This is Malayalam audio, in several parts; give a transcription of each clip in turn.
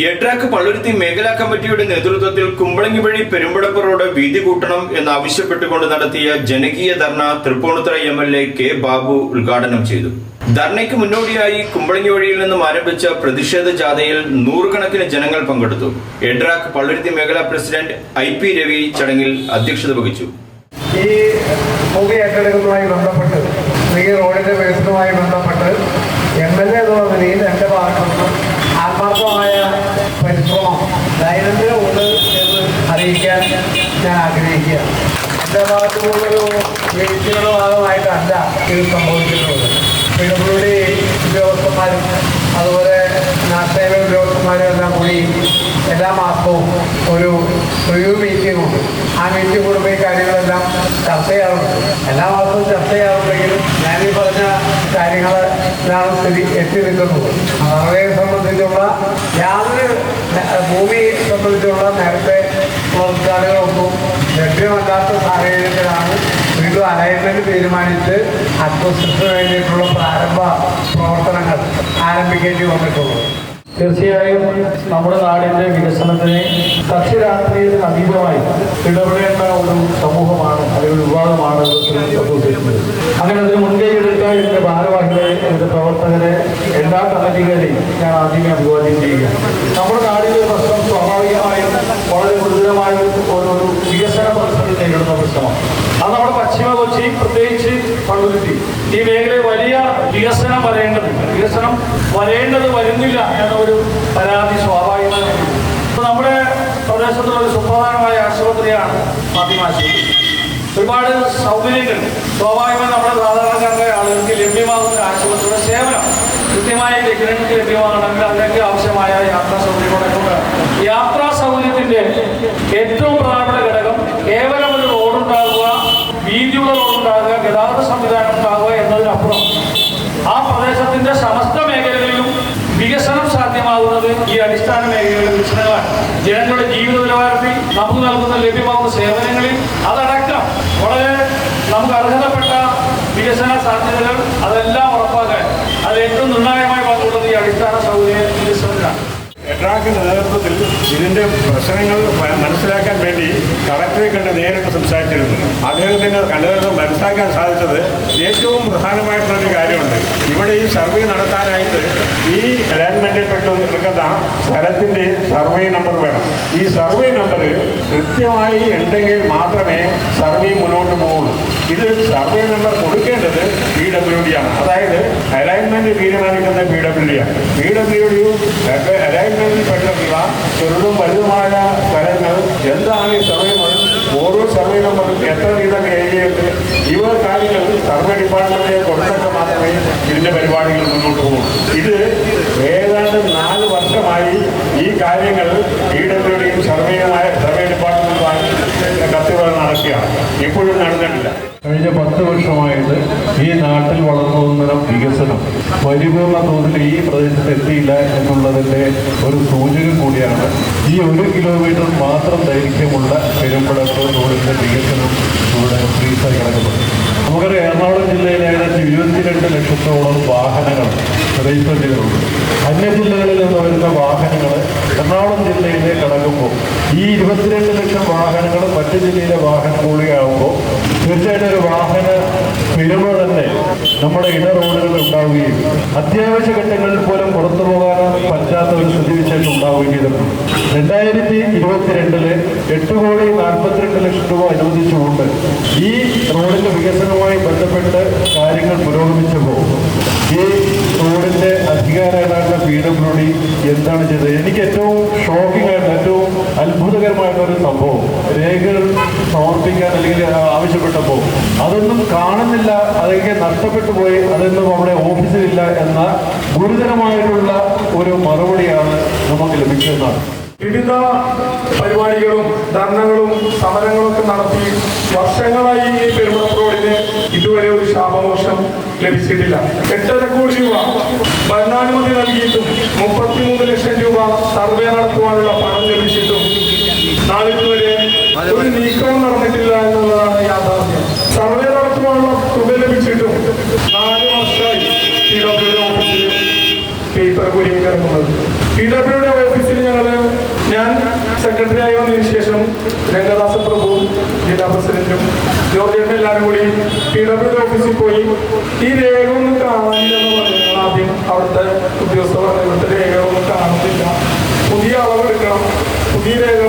എട്രാക്ക് പള്ളുരുത്തി മേഖലാ കമ്മിറ്റിയുടെ നേതൃത്വത്തിൽ കുമ്പളങ്ങി വഴി പെരുമ്പടപ്പ് റോഡ് വീതി കൂട്ടണം എന്നാവശ്യപ്പെട്ടുകൊണ്ട് നടത്തിയ ജനകീയ ധർണ Thrippunithura M L A K Babu ഉദ്ഘാടനം ചെയ്തു. ധർണയ്ക്ക് മുന്നോടിയായി കുമ്പളങ്ങി വഴിയിൽ നിന്നും ആരംഭിച്ച പ്രതിഷേധ ജാഥയിൽ നൂറുകണക്കിന് ജനങ്ങൾ പങ്കെടുത്തു. എഡ്രാക്ക് പള്ളുരുത്തി മേഖലാ പ്രസിഡന്റ് ഐ പി രവി ചടങ്ങിൽ അധ്യക്ഷത വഹിച്ചു. ഈ ഭൂമി ബന്ധപ്പെട്ട് ഈ റോഡിന്റെ വികസനവുമായി ബന്ധപ്പെട്ട് എം എൽ എ എന്നുള്ള നിലയിൽ എന്റെ ഭാഗത്തു നിന്ന് ആത്മാർത്ഥമായ പരിശ്രമം ദൈനംദിനം ഉണ്ട് എന്ന് അറിയിക്കാൻ ഞാൻ ആഗ്രഹിക്കുകയാണ് എന്റെ ഭാഗത്തു നിന്നൊരു വീഴ്ചയുടെ ഭാഗമായിട്ടല്ല ഇത് സംഭവിച്ചിട്ടുള്ളത്. പിഴപ്പുള്ളി ഉദ്യോഗസ്ഥന്മാരും അതുപോലെ നാട്ടിലെ ഉദ്യോഗസ്ഥന്മാരും എല്ലാം കൂടി എല്ലാ മാസവും ഒരു റിവ്യൂ മീറ്റിംഗ് ഉണ്ട്. ആ മീറ്റിംഗ് കൂടുമ്പോൾ ഈ കാര്യങ്ങളെല്ലാം ചർച്ച ചെയ്യാറുണ്ട്. എല്ലാ മാസവും ചർച്ച ചെയ്യാറുണ്ടെങ്കിലും ഞാൻ ഈ പറഞ്ഞ കാര്യങ്ങളെല്ലാം സ്ഥിതി എത്തി നിൽക്കുന്നത് അവരെ സംബന്ധിച്ചുള്ള യാതൊരു ഭൂമിയെ ഭൂമി സംബന്ധിച്ചുള്ള നേരത്തെ അലൈൻമെന്റ് തീരുമാനിച്ച് അക്വസിഷന് വേണ്ടിയിട്ടുള്ള പ്രാരംഭ പ്രവർത്തനങ്ങൾ ആരംഭിക്കേണ്ടി വന്നിട്ടുള്ളത് തീർച്ചയായും നമ്മുടെ നാടിന്റെ വികസനത്തിന് രാഷ്ട്രീയത്തിന് അതീതമായി ഇടപെടേണ്ട ഒരു സമൂഹമാണ് അല്ലെങ്കിൽ വിഭാഗമാണ് മുസ്ലിം അങ്ങനെ അതിന് മുൻകൈ എടുക്കാൻ ഇതിന്റെ ഭാരവാഹികളെ ഇതിന്റെ പ്രവർത്തകരെ എല്ലാ കമ്മിറ്റികളെയും ഞാൻ ആദ്യമേ അഭിവാദ്യം ചെയ്യുകയാണ് നമ്മുടെ നാടിന്റെ പ്രശ്നം സ്വാഭാവികമായും വളരെ ഗുരുതരമായ ഒരു വികസന പ്രശ്നത്തിൽ നേരിടുന്ന പ്രശ്നമാണ്. കൊച്ചി പ്രത്യേകിച്ച് പള്ളുരുത്തി ഈ മേഖലയിൽ വലിയ വികസനം വരേണ്ടതുണ്ട് വികസനം വരേണ്ടത് വരുന്നില്ല എന്നൊരു പരാതി സ്വാഭാവികമായി നമ്മുടെ പ്രദേശത്തുള്ള ഒരു സുപ്രധാനമായ ആശുപത്രിയാണ് ആശുപത്രി. ഒരുപാട് സൗകര്യങ്ങൾ. സ്വാഭാവികമായി നമ്മുടെ സാധാരണക്കാരുടെ ആളുകൾക്ക് ലഭ്യമാകുന്ന ആശുപത്രിയുടെ സേവനം കൃത്യമായ ലഭ്യമാകണമെങ്കിൽ അതിലേക്ക് ആവശ്യമായ യാത്രാ സൗകര്യങ്ങളൊക്കെ വേണം യാത്രാ സൗകര്യത്തിന്റെ ഏറ്റവും പ്രധാനപ്പെട്ട ഘടകം കേവലം ഒരു റോഡ് ഉണ്ടാകുക വീതിയുള്ള റോഡ് ഉണ്ടാകുക ഗതാഗത സംവിധാനം ഉണ്ടാകുക എന്നതിനപ്പുറം ആ പ്രദേശത്തിന്റെ സമസ്ത മേഖലകളിലും വികസനം സാധ്യമാകുന്നത് ഈ അടിസ്ഥാന മേഖലകളിലെ വികസനങ്ങളാണ് ജനങ്ങളുടെ ജീവിത നിലവാരത്തിൽ നമുക്ക് നൽകുന്ന ലഭ്യമാകുന്ന സേവനങ്ങളിൽ അതടക്കം വളരെ നമുക്ക് അർഹതപ്പെട്ട വികസന സാധ്യതകൾ അതെല്ലാം എട്രാക്കിന്റെ നേതൃത്വത്തിൽ ഇതിന്റെ പ്രശ്നങ്ങൾ മനസ്സിലാക്കാൻ വേണ്ടി കളക്ടറെ കണ്ട് നേരിട്ട് സംസാരിച്ചിരുന്നു. അദ്ദേഹത്തിന് കണ്ടതിൽ മനസ്സിലാക്കാൻ സാധിച്ചത് ഏറ്റവും പ്രധാനമായിട്ടുള്ള ഒരു കാര്യമുണ്ട്. ഇവിടെ ഈ സർവേ നടത്താനായിട്ട് ഈ അലൈൻമെന്റിൽ പെട്ട് നിൽക്കുന്ന സ്ഥലത്തിന്റെ സർവേ നമ്പർ വേണം. ഈ സർവേ നമ്പർ കൃത്യമായി ഉണ്ടെങ്കിൽ മാത്രമേ സർവേ മുന്നോട്ട് പോകുള്ളൂ ഇത് സർവേ നമ്പർ കൊടുക്കേണ്ടത് പി ഡബ്ല്യു ഡി ആണ്. അതായത് അലൈൻമെന്റ് തീരുമാനിക്കുന്ന പി ഡബ്ല്യു ഡി ആണ്. പി ഡബ്ല്യു ഡി അലൈൻമെന്റിൽ പെട്ടിട്ടുള്ള ചെറുതും വലുതുമായ സ്ഥലങ്ങൾ എന്താണ് ഈ സർവേ ഓരോ സർവേ നമ്പറും എത്ര വീതം ഏരിയയുണ്ട് ഇവ കാര്യങ്ങൾ സർവേ ഡിപ്പാർട്ട്മെന്റിനെ കൊടുത്തൊക്കെ മാത്രമേ ഇതിന്റെ പരിപാടികൾ മുന്നോട്ട് പോകും. ഇത് ഏതാണ്ട് നാല് വർഷമായി ഈ കാര്യങ്ങൾ പി ഡബ്ല്യു ഡിയും സർവേയുമായ സർവേ ഡിപ്പാർട്ട്മെന്റുമായി കത്തുകൾ നടക്കുകയാണ് ഇപ്പോഴും നടന്നിട്ടില്ല. കഴിഞ്ഞ പത്ത് വർഷമായിട്ട് ഈ നാട്ടിൽ വളർന്നു വികസനം പരിപൂർണ തോതിൽ ഈ പ്രദേശത്ത് എത്തിയില്ല എന്നുള്ളതിന്റെ ഒരു സൂചന കൂടിയാണ് ഈ ഒരു കിലോമീറ്റർ മാത്രം ദൈർഘ്യമുള്ള പെരുമ്പടപ്പ് റോഡിന്റെ വികസനം ഇവിടെ ഫ്രീസായി കിടക്കുന്നത് നമുക്കറിയാം എറണാകുളം ജില്ലയിൽ ഏകദേശം ഇരുപത്തിരണ്ട് ലക്ഷത്തോളം വാഹനങ്ങൾ രജിസ്റ്റർ ചെയ്തിട്ടുണ്ട് അന്യ ജില്ലകളിൽ നിന്ന് വരുന്ന വാഹനങ്ങൾ എറണാകുളം കടക്കുമ്പോൾ ഈ ഇരുപത്തിരണ്ട് ലക്ഷം വാഹനങ്ങൾ മറ്റു ജില്ലയിലെ വാഹനം കൂടിയാകുമ്പോൾ തീർച്ചയായിട്ടും ഒരു വാഹന പെരുമ തന്നെ നമ്മുടെ ഇട റോഡുകളിൽ ഉണ്ടാവുകയും അത്യാവശ്യ ഘട്ടങ്ങളിൽ പോലും പുറത്തു പോകാൻ പറ്റാത്ത ഒരു സ്ഥിതിവിശേഷം ഉണ്ടാവുകയും രണ്ടായിരത്തി ഇരുപത്തിരണ്ടിൽ എട്ട് കോടി നാൽപ്പത്തിരണ്ട് ലക്ഷം രൂപ അനുവദിച്ചുകൊണ്ട് ഈ റോഡിന്റെ വികസനവുമായി ബന്ധപ്പെട്ട് കാര്യങ്ങൾ പുരോഗമിച്ചപ്പോൾ ഈ റോഡിന്റെ അധികാരമായിട്ടുള്ള പി ഡബ്ല്യു ഡി എന്താണ് ചെയ്തത്? എനിക്ക് ഏറ്റവും ഷോക്കിംഗ് ആയിട്ട് ഏറ്റവും ഒരു സംഭവം. രേഖകൾ സമർപ്പിക്കാൻ അല്ലെങ്കിൽ ആവശ്യപ്പെട്ടപ്പോൾ. അതൊന്നും കാണുന്നില്ല അതൊക്കെ നഷ്ടപ്പെട്ടു പോയി അതൊന്നും അവിടെ ഓഫീസിലില്ല എന്ന ഗുരുതരമായിട്ടുള്ള ഒരു മറുപടിയാണ് നമുക്ക് ലഭിക്കുന്നത് വിവിധ പരിപാടികളും ധർണകളും സമരങ്ങളും ഒക്കെ നടത്തി വർഷങ്ങളായി ഈ പെരുമ്പടപ്പ് റോഡിന് ഇതുവരെ ഒരു ശാപമോക്ഷം ലഭിച്ചിട്ടില്ല. എട്ടര കോടി രൂപ ഭരണാനുമതി നൽകിയിട്ടും മുപ്പത്തിമൂന്ന് ലക്ഷം രൂപ സർവേ നടത്തുവാനുള്ള പണം ലഭിച്ചിട്ടും നാളിതുവരെ ഒരു നീക്കവും നടന്നിട്ടില്ല എന്നുള്ളതാണ് യാഥാർത്ഥ്യം. സർവേ നടത്തുവാനുള്ള തുക ലഭിച്ചിട്ടും നാല് വർഷമായി പി ഡബ്ല്യുടെ ഓഫീസിൽ പേപ്പർ കുരുങ്ങി കിടക്കുന്നത്. പി ഡബ്ല്യുടെ ഓഫീസിൽ ഞങ്ങൾ ഞാൻ സെക്രട്ടറി ആയി വന്നതിന് ശേഷം രംഗദാസ പ്രഭുവും ജില്ലാ പ്രസിഡന്റും ജോർജേട്ടൻ എല്ലാവരും കൂടി പി ഡബ്ല്യു ഓഫീസിൽ പോയി ഈ രേഖ ഒന്നും കാണാനില്ലെന്ന് പറഞ്ഞു ആദ്യം അവിടുത്തെ ഉദ്യോഗസ്ഥർ പറഞ്ഞു ഇവിടുത്തെ രേഖ ഒന്നും കാണുന്നില്ല പുതിയ അളവെടുക്കണം. പുതിയ രേഖകൾ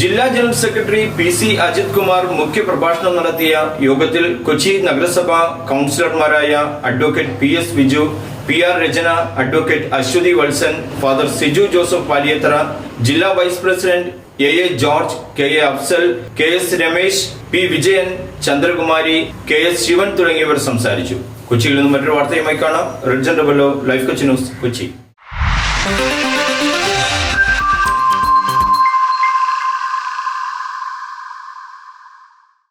ജില്ലാ general secretary P C Ajith Kumar മുഖ്യപ്രഭാഷണം നടത്തിയ യോഗത്തിൽ കൊച്ചി നഗരസഭാ കൗൺസിലർമാരായ advocate P S Viju P R Rachana advocate Aswathy Valsan father Siju Joseph Paliyathra ജില്ലാ vice president A A George K A Afsal K S Ramesh P Vijayan Chandrakumari K S Sivan തുടങ്ങിയവർ സംസാരിച്ചു. കൊച്ചിയിൽ നിന്നും മറ്റൊരു വാർത്തയുമായി കാണാം. റിഡ്ജൻ ഡബല്ലോ ലൈഫ് കൊച്ചി ന്യൂസ് കൊച്ചി.